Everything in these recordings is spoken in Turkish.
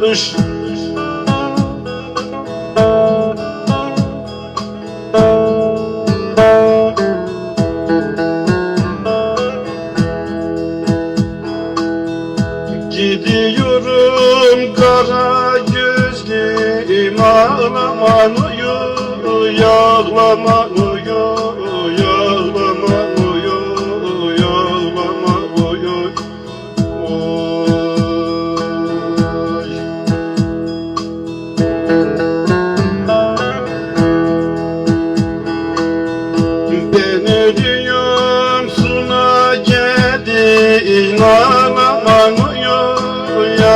kazılmış Gidiyorum kara gözlüm ağlaman uyu Yağlaman uyu Yağlaman gelin ağlaman uyu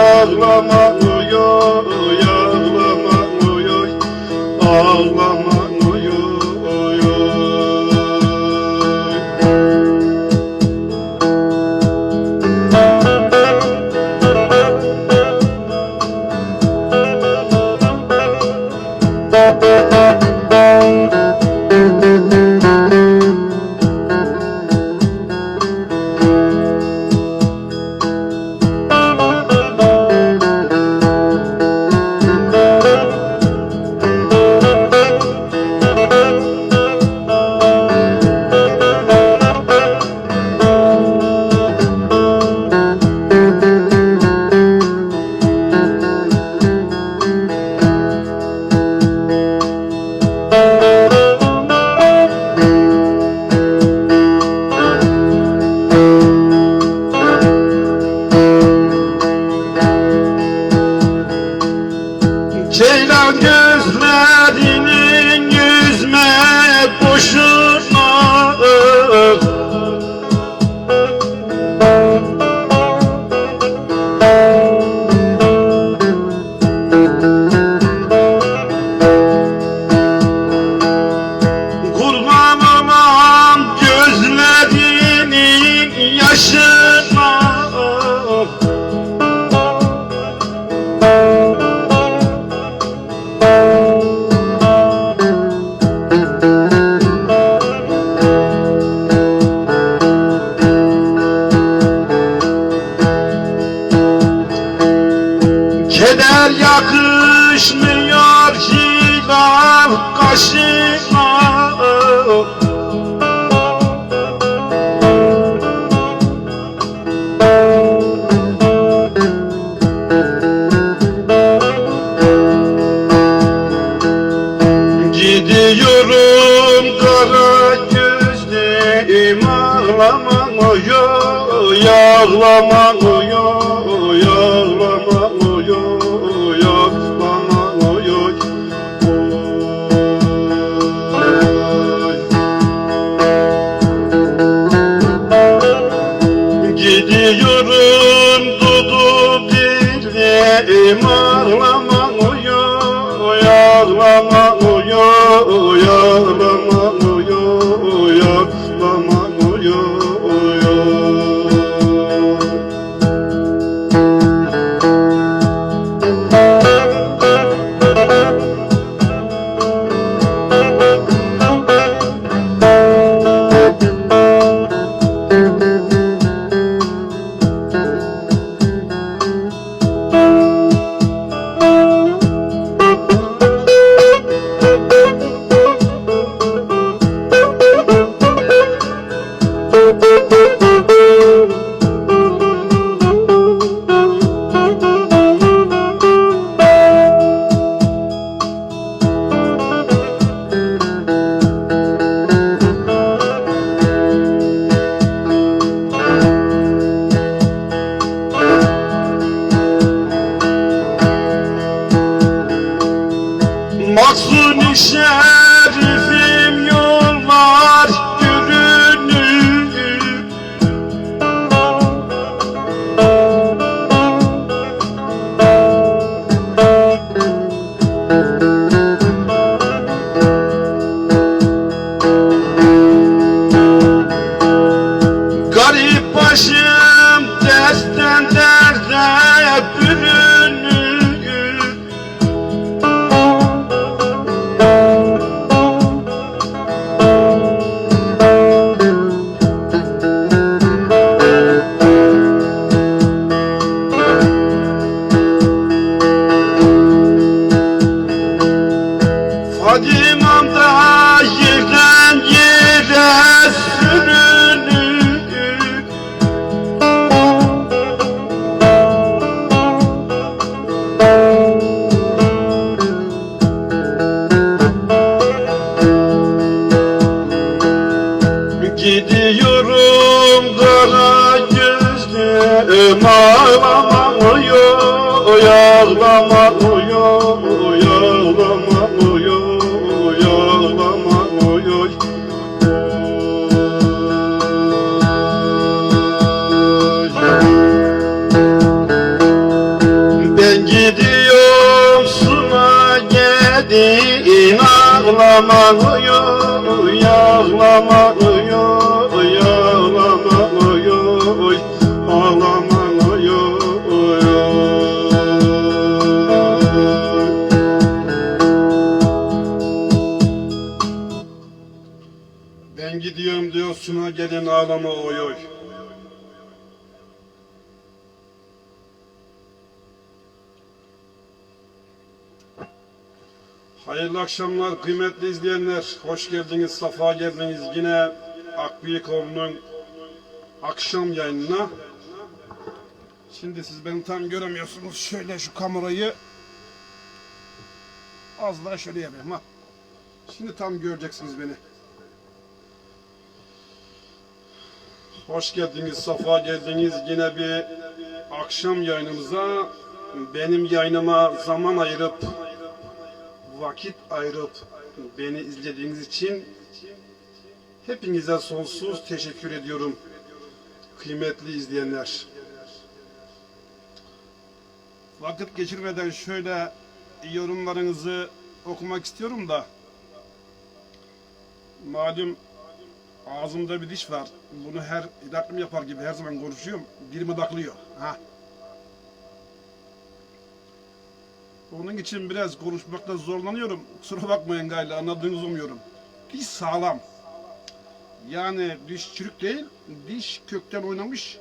gözlüm ağlaman uyu Yağlaman uyu Yağlaman uyu Yağlaman uyu. Gidiyorum dudu dilim ağlaman Krishna Ağlama uyu Ağlama uyu Ağlama uyu Ben gidiyorum suna gelin ağlama uyu ağlama uyu Ben gidiyorum diyor suna gelin ağlama uyu Hayırlı akşamlar kıymetli izleyenler. Hoş geldiniz, safa geldiniz. Yine Akbıyıkoğlu'nun akşam yayınına. Şimdi siz beni tam göremiyorsunuz. Şöyle şu kamerayı az daha şöyle yapayım ha. Şimdi tam göreceksiniz beni. Hoş geldiniz, safa geldiniz. Yine bir akşam yayınımıza benim yayınıma zaman ayırıp vakit ayırıp beni izlediğiniz için hepinize sonsuz teşekkür ediyorum kıymetli izleyenler. Vakit geçirmeden şöyle yorumlarınızı okumak istiyorum da malum ağzımda bir diş var. Bunu her ilaklım yapar gibi her zaman konuşuyorum. Dilimi daklıyor. Ha. Onun için biraz konuşmakta zorlanıyorum. Kusura bakmayın gayla anladığınızı umuyorum. Diş sağlam. Yani diş çürük değil, diş kökten oynamış.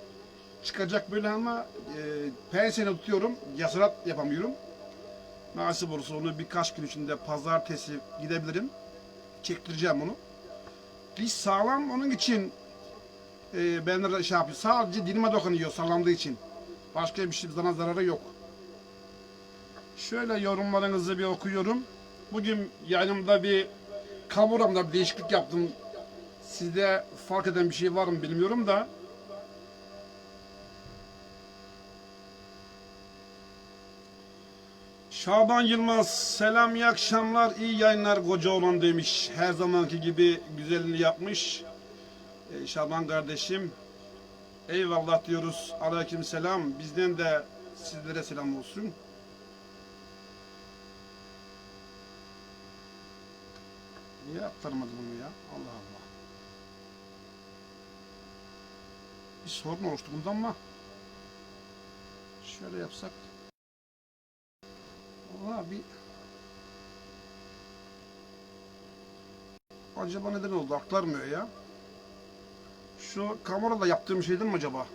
Çıkacak böyle ama e, penseni tutuyorum, yasarat yapamıyorum. Nasip olursa onu birkaç gün içinde pazartesi gidebilirim. Çektireceğim onu. Diş sağlam onun için e, ben de şey yapıyorum. Sadece dilime dokunuyor sağlamlığı için. Başka bir şey bana zararı yok. Şöyle yorumlarınızı bir okuyorum. Bugün yayınımda bir kamuramda bir değişiklik yaptım. Sizde fark eden bir şey var mı bilmiyorum da. Şaban Yılmaz, selam iyi akşamlar, iyi yayınlar koca olan demiş. Her zamanki gibi güzelini yapmış. Ee, Şaban kardeşim, eyvallah diyoruz. Aleyküm selam. Bizden de sizlere selam olsun. Niye aktarmadı bunu ya? Allah Allah. Bir sorun oluştu bundan mı? Şöyle yapsak. Bir... Acaba neden oldu? Aktarmıyor ya. Şu kamerada yaptığım şeyden mi acaba?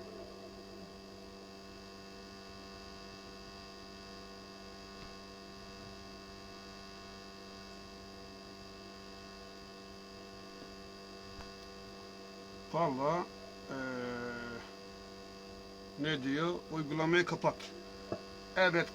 Valla eee, ne diyor? Uygulamayı kapat. Evet